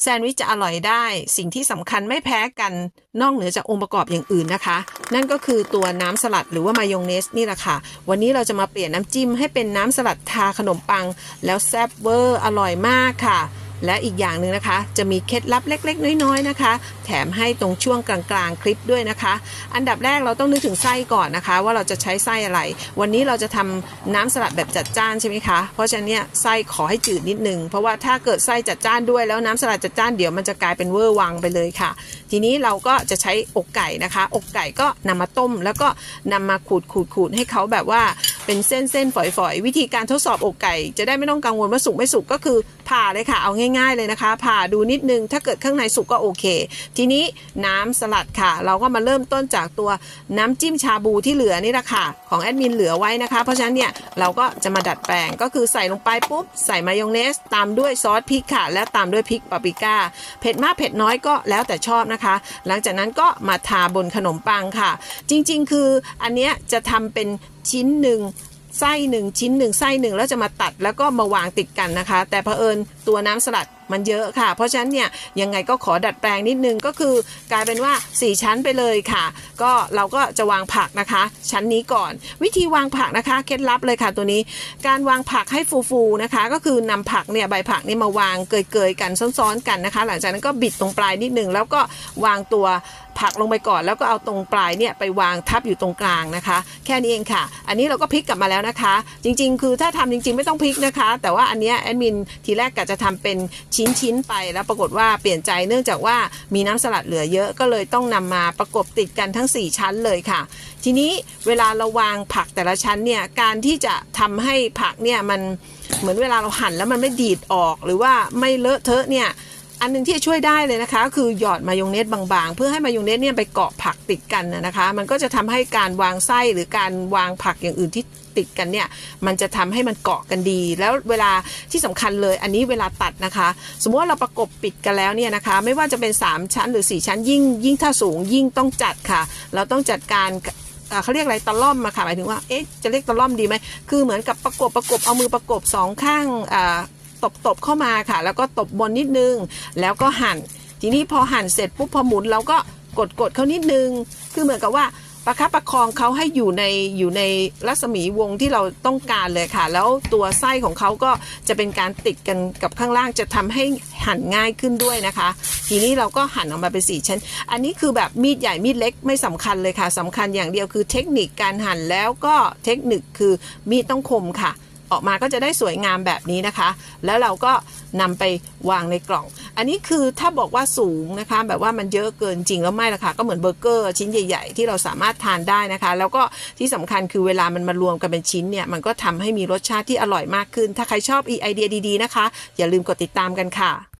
แซนด์วิชจะอร่อยได้ สิ่งที่สำคัญไม่แพ้กันนอกเหนือจากองค์ประกอบอย่างอื่นนะคะ นั่นก็คือตัวน้ำสลัดหรือว่ามายองเนสนี่แหละค่ะ วันนี้เราจะมาเปลี่ยนน้ำจิ้มให้เป็นน้ำสลัดทาขนมปัง แล้วแซ่บเวอร์อร่อยมากค่ะ และอีกอย่างหนึ่งนะคะ จะมีเคล็ดลับเล็ก ๆ น้อยๆนะคะ แถมให้ตรงช่วงกลางๆ คลิปด้วยนะคะ อันดับแรกเราต้องนึกถึงไส้ก่อนนะคะ ว่าเราจะใช้ไส้อะไร วันนี้เราจะทำน้ำสลัดแบบจัดจ้านใช่ไหมคะ เพราะฉะนั้นเนี่ยไส้ขอให้จืดนิดนึง เพราะว่าถ้าเกิดไส้จัดจ้านด้วยแล้วน้ำสลัดจัดจ้านเดี๋ยวมันจะกลายเป็นเวอร์วังไปเลยค่ะ ทีนี้เราก็จะใช้อกไก่นะคะ อกไก่ก็นำมาต้ม แล้วก็นำมาขูดขูดขูดให้เขาแบบว่า เป็นเส้นเส้นฝอยฝอยๆวิธีการทดสอบอกไก่ จะได้ไม่ต้องกังวลว่าสุกไม่สุกก็คือผ่าเลยค่ะเอาง่าย ๆเลยนะคะ ผ่าดูนิดนึงถ้าเกิดข้างในสุกก็โอเค ทีนี้น้ำสลัดค่ะ เราก็มาเริ่มต้นจากตัวน้ำจิ้มชาบูที่เหลือนี่แหละค่ะของแอดมินเหลือไว้นะคะ เพราะฉะนั้นเนี่ยเราก็จะมาดัดแปลงก็คือใส่ลงไปปุ๊บใส่มายองเนส ตามด้วยซอสพริกค่ะ และตามด้วยพริกปาปริก้าเผ็ดมากเผ็ดน้อยก็แล้วแต่ชอบนะคะ หลังจากนั้นก็มาทาบนขนมปังค่ะ จริง ๆ คืออันเนี้ยจะทำเป็น ชิ้นหนึ่งไส้หนึ่งชิ้นหนึ่งไส้หนึ่งแล้วจะมาตัดแล้วก็มาวางติดกันนะคะ แต่เผอิญตัวน้ำสลัดมันเยอะค่ะ เพราะฉะนั้นเนี่ยยังไงก็ขอดัดแปลงนิดนึงก็คือกลายเป็นว่า 4 ชั้นไปเลยค่ะ ก็เราก็จะวางผักนะคะ ชั้นนี้ก่อน วิธีวางผักนะคะเคล็ดลับเลยค่ะตัวนี้ การวางผักให้ฟูๆนะคะ ก็คือนำผักเนี่ยใบผักนี่มาวางเกยๆกันซ้อนๆกันนะคะ หลังจากนั้นก็บิดตรงปลายนิดนึงแล้วก็วางตัวผักลงไปก่อนแล้วก็เอาตรงปลายเนี่ยไปวางทับอยู่ตรงกลางนะคะ แค่นี้เองค่ะ อันนี้เราก็พลิกกลับมาแล้วนะคะ จริง ๆ คือถ้าทำจริง ๆ ไม่ต้องพลิกนะคะ แต่ว่าอันเนี้ยแอดมินทีแรกกะจะทำเป็นชิ้นๆไปแล้วปรากฏว่าเปลี่ยนใจเนื่องจากว่ามีน้ำสลัดเหลือเยอะก็เลยต้องนำมาประกบติดกันทั้ง 4 ชั้นเลยค่ะ ทีนี้เวลาเราวางผักแต่ละชั้นเนี่ยการที่จะทำให้ผักเนี่ยมันเหมือนเวลาเราหั่นแล้วมันไม่ดีดออกหรือว่าไม่เลอะเทอะเนี่ย อันหนึงที่จะช่วยได้เลยนะคะ คือหยอดมายองเนสบางๆ เพื่อให้มายองเนสเนี่ยไปเกาะผักติดกันนะคะ มันก็จะทำให้การวางไส้หรือการวางผักอย่างอื่นที่ติดกันเนี่ยมันจะทำให้มันเกาะกันดี แล้วเวลาที่สำคัญเลย อันนี้เวลาตัดนะคะ สมมติว่าเราประกบปิดกันแล้วเนี่ยนะคะ ไม่ว่าจะเป็น 3 ชั้นหรือ 4 ชั้น ยิ่งยิ่งถ้าสูงยิ่งต้องจัดค่ะ เราต้องจัดการเขาเรียกอะไรตะล่อมมาค่ะหมายถึงว่าเอ๊ะจะเรียกตะล่อมดีไหมคือเหมือนกับประกบประกบเอามือประกบสองข้างอ่า ตบตบเข้ามาค่ะ แล้วก็ตบบนนิดนึง แล้วก็หั่น ทีนี้พอหั่นเสร็จปุ๊บพอหมุนเราก็กดกดเขานิดนึง คือเหมือนกับว่าประคับประคองเขาให้อยู่ในอยู่ในรัศมีวงที่เราต้องการเลยค่ะ แล้วตัวไส้ของเขาก็จะเป็นการติดกันกับข้างล่างจะทำให้หั่นง่ายขึ้นด้วยนะคะ ทีนี้เราก็หั่นออกมาเป็นสี่ชั้น อันนี้คือแบบมีดใหญ่มีดเล็กไม่สำคัญเลยค่ะสำคัญอย่างเดียวคือเทคนิคการหั่นแล้วก็เทคนิคคือมีดต้องคมค่ะ ออกมาก็จะได้สวยงามแบบนี้นะคะ แล้วเราก็นำไปวางในกล่อง อันนี้คือถ้าบอกว่าสูงนะคะ แบบว่ามันเยอะเกินจริงแล้วไม่ละค่ะก็เหมือนเบอร์เกอร์ชิ้นใหญ่ ๆ ที่เราสามารถทานได้นะคะ แล้วก็ที่สำคัญคือเวลามันมารวมกันเป็นชิ้นเนี่ยมันก็ทำให้มีรสชาติที่อร่อยมากขึ้น ถ้าใครชอบอีไอเดียดีๆนะคะ อย่าลืมกดติดตามกันค่ะ